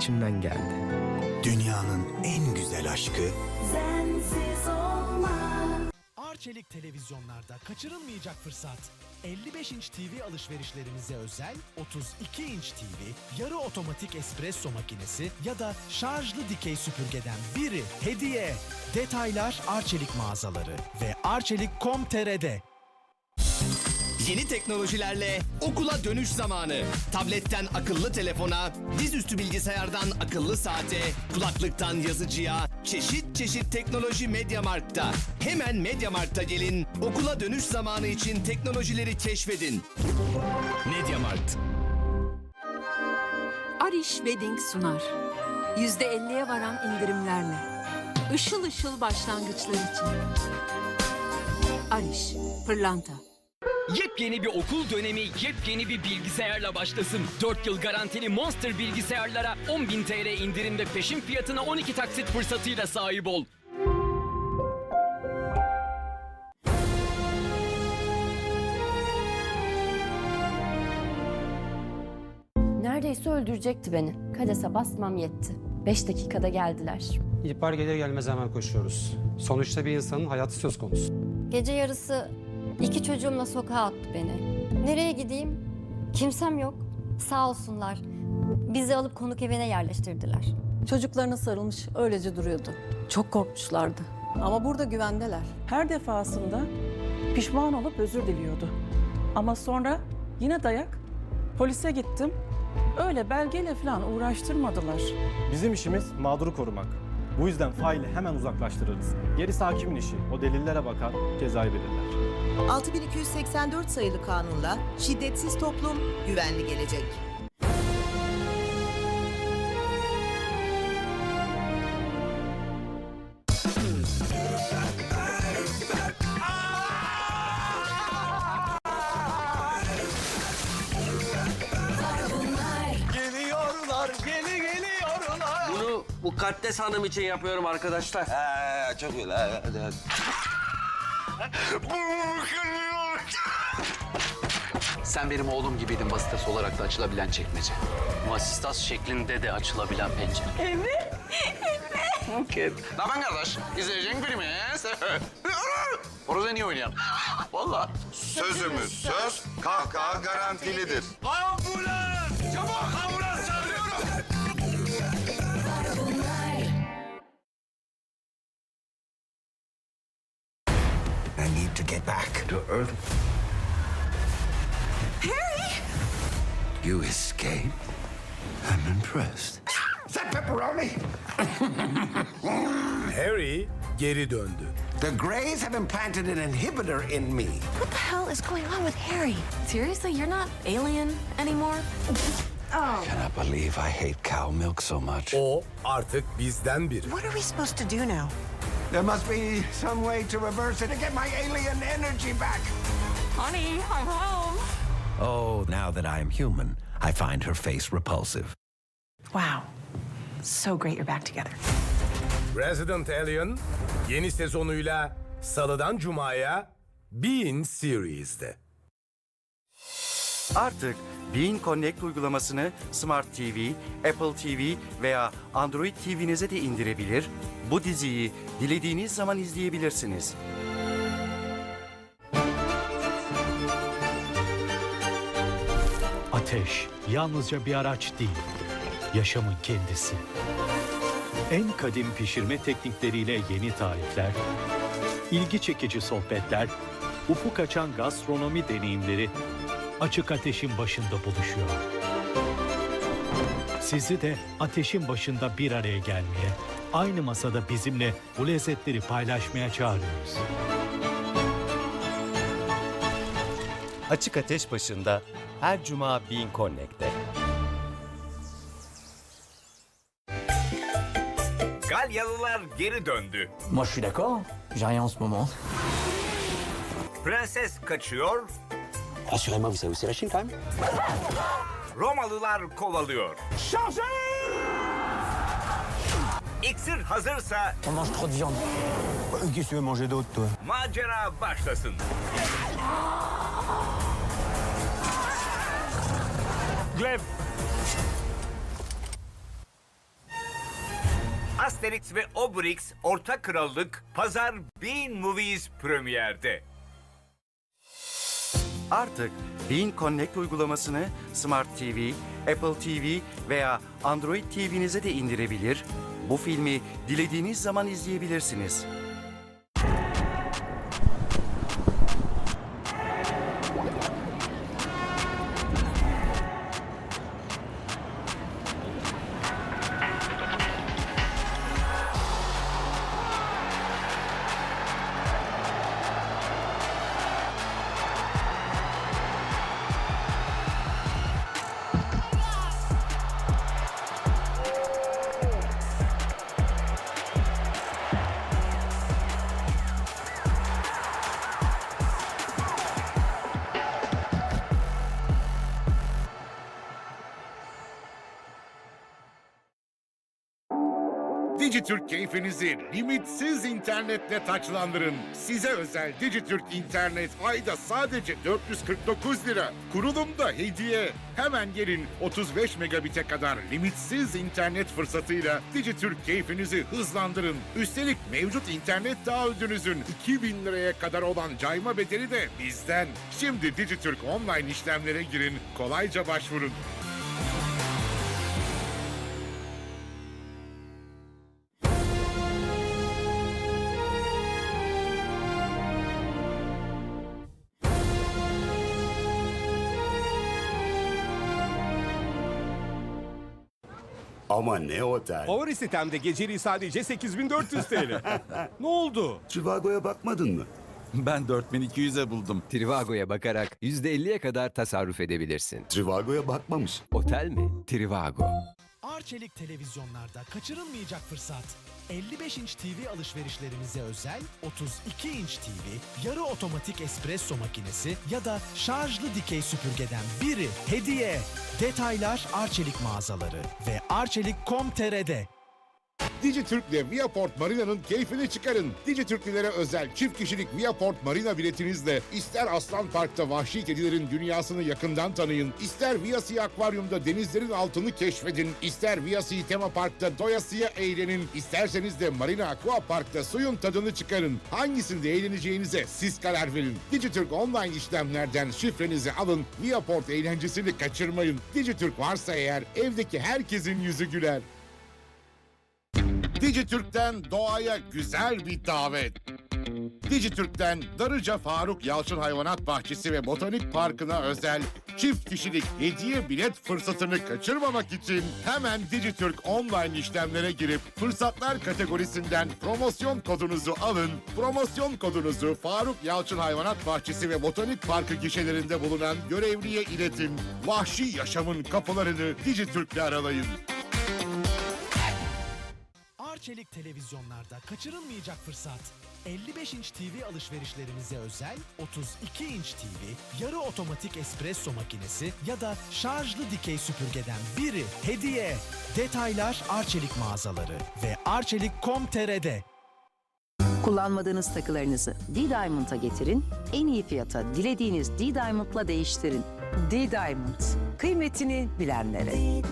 içimden geldi. Dünyanın en güzel aşkı Sensiz olmaz. Arçelik televizyonlarda kaçırılmayacak fırsat. 55 inç TV alışverişlerinize özel 32 inç TV, yarı otomatik espresso makinesi ya da şarjlı dikey süpürgeden biri hediye. Detaylar Arçelik mağazaları ve arçelik.com.tr'de. Yeni teknolojilerle okula dönüş zamanı. Tabletten akıllı telefona, dizüstü bilgisayardan akıllı saate, kulaklıktan yazıcıya, çeşit çeşit teknoloji Mediamarkt'ta. Hemen Mediamarkt'a gelin, okula dönüş zamanı için teknolojileri keşfedin. Mediamarkt. Arish Wedding sunar. %50'ye varan indirimlerle. Işıl ışıl başlangıçlar için. Arish, pırlanta. Yepyeni bir okul dönemi yepyeni bir bilgisayarla başlasın. 4 yıl garantili Monster bilgisayarlara 10.000 TL indirim ve peşin fiyatına 12 taksit fırsatıyla sahip ol. Neredeyse öldürecekti beni. Kadese basmam yetti. Beş dakikada geldiler. İhbar gelir gelmez hemen koşuyoruz. Sonuçta bir insanın hayatı söz konusu. Gece yarısı iki çocuğumla sokağa attı beni. Nereye gideyim? Kimsem yok. Sağ olsunlar. Bizi alıp konuk evine yerleştirdiler. Çocuklarına sarılmış öylece duruyordu. Çok korkmuşlardı. Ama burada güvendeler. Her defasında pişman olup özür diliyordu. Ama sonra yine dayak. Polise gittim. Öyle belgeyle falan uğraştırmadılar. Bizim işimiz mağduru korumak. Bu yüzden faili hemen uzaklaştırırız. Gerisi hakimin işi. O delillere bakar, cezayı belirler. 6284 sayılı kanunla şiddetsiz toplum, güvenli gelecek. Geliyorlar, geli geliyorlar. Bunu Mukaddes Hanım için yapıyorum arkadaşlar. He, çok öyle. Sen benim oğlum gibiydin vasıtası olarak da açılabilen çekmece. Muassistas şeklinde de açılabilen pencere. Ne haber kardeş? İzleyeceğin filmi. Orada niye oynayan? Valla. Sözümüz söz, kahkaha garantilidir. Ambulans! To get back to Earth. Harry! You escaped? I'm impressed. Is that pepperoni? Harry geri döndü. The Greys have implanted an inhibitor in me. What the hell is going on with Harry? Seriously, you're not alien anymore? Oh cannot believe I hate cow milk so much. O artık bizden biri. What are we supposed to do now? There must be some way to reverse it to get my alien energy back. Honey, I'm home. Oh, now that I am human, I find her face repulsive. Wow. So great you're back together. Resident Alien yeni sezonuyla Salıdan Cuma'ya Bein Series'de. Artık Bean Connect uygulamasını Smart TV, Apple TV veya Android TV'nize de indirebilir, bu diziyi dilediğiniz zaman izleyebilirsiniz. Ateş yalnızca bir araç değil, yaşamın kendisi. En kadim pişirme teknikleriyle yeni tarifler, ilgi çekici sohbetler, ufuk açan gastronomi deneyimleri açık ateşin başında buluşuyor. Sizi de ateşin başında bir araya gelmeye, aynı masada bizimle bu lezzetleri paylaşmaya çağırıyoruz. Açık Ateş başında her cuma Bean Connect'te. Galyalılar geri döndü. Moi je suis d'accord, j'ai rien en ce moment. Prenses kaçıyor, Rassurez-moi, vous savez où c'est la Chine quand même Romalılar kovalıyor. İksir hazırsa On mange trop de viande. Qu'est-ce que tu veux manger d'autre toi macera başlasın. Gleb Asterix ve Obelix Orta Krallık Pazar Bean Movies premierde. Artık Bean Connect uygulamasını Smart TV, Apple TV veya Android TV'nize de indirebilir, bu filmi dilediğiniz zaman izleyebilirsiniz. Dijitürk keyfinizi limitsiz internetle taçlandırın. Size özel Dijitürk internet ayda sadece 449 lira. Kurulumda hediye. Hemen gelin 35 megabite kadar limitsiz internet fırsatıyla Dijitürk keyfinizi hızlandırın. Üstelik mevcut internet taahhüdünüzün 2000 liraya kadar olan cayma bedeli de bizden. Şimdi Dijitürk online işlemlere girin, kolayca başvurun. Ama ne otel? Favori sitemde geceliği sadece 8400 TL. ne oldu? Trivago'ya bakmadın mı? Ben 4200'e buldum. Trivago'ya bakarak %50'ye kadar tasarruf edebilirsin. Trivago'ya bakmamış. Otel mi? Trivago. Arçelik televizyonlarda kaçırılmayacak fırsat. 55 inç TV alışverişlerimize özel 32 inç TV, yarı otomatik espresso makinesi ya da şarjlı dikey süpürgeden biri hediye. Detaylar Arçelik mağazaları ve arçelik.com.tr'de. Dijitürk'le Viaport Marina'nın keyfini çıkarın. Dijitürklülere özel çift kişilik Viaport Marina biletinizle ister Aslan Park'ta vahşi kedilerin dünyasını yakından tanıyın, ister Viyasi Akvaryum'da denizlerin altını keşfedin, ister Viyasi Tema Park'ta doyasıya eğlenin, isterseniz de Marina Aqua Park'ta suyun tadını çıkarın. Hangisinde eğleneceğinize siz karar verin. Dijitürk online işlemlerden şifrenizi alın, Viaport eğlencesini kaçırmayın. Dijitürk varsa eğer evdeki herkesin yüzü güler. Dijitürk'ten doğaya güzel bir davet. Dijitürk'ten Darıca Faruk Yalçın Hayvanat Bahçesi ve Botanik Parkı'na özel çift kişilik hediye bilet fırsatını kaçırmamak için hemen Dijitürk online işlemlere girip fırsatlar kategorisinden promosyon kodunuzu alın. Promosyon kodunuzu Faruk Yalçın Hayvanat Bahçesi ve Botanik Parkı gişelerinde bulunan görevliye iletin. Vahşi yaşamın kapılarını Dijitürk'le aralayın. Arçelik televizyonlarda kaçırılmayacak fırsat. 55 inç TV alışverişlerimize özel 32 inç TV, yarı otomatik espresso makinesi ya da şarjlı dikey süpürgeden biri hediye. Detaylar Arçelik mağazaları ve arçelik.com.tr'de. Kullanmadığınız takılarınızı D-Diamond'a getirin, en iyi fiyata dilediğiniz D-Diamond'la değiştirin. D-Diamond, kıymetini bilenlere.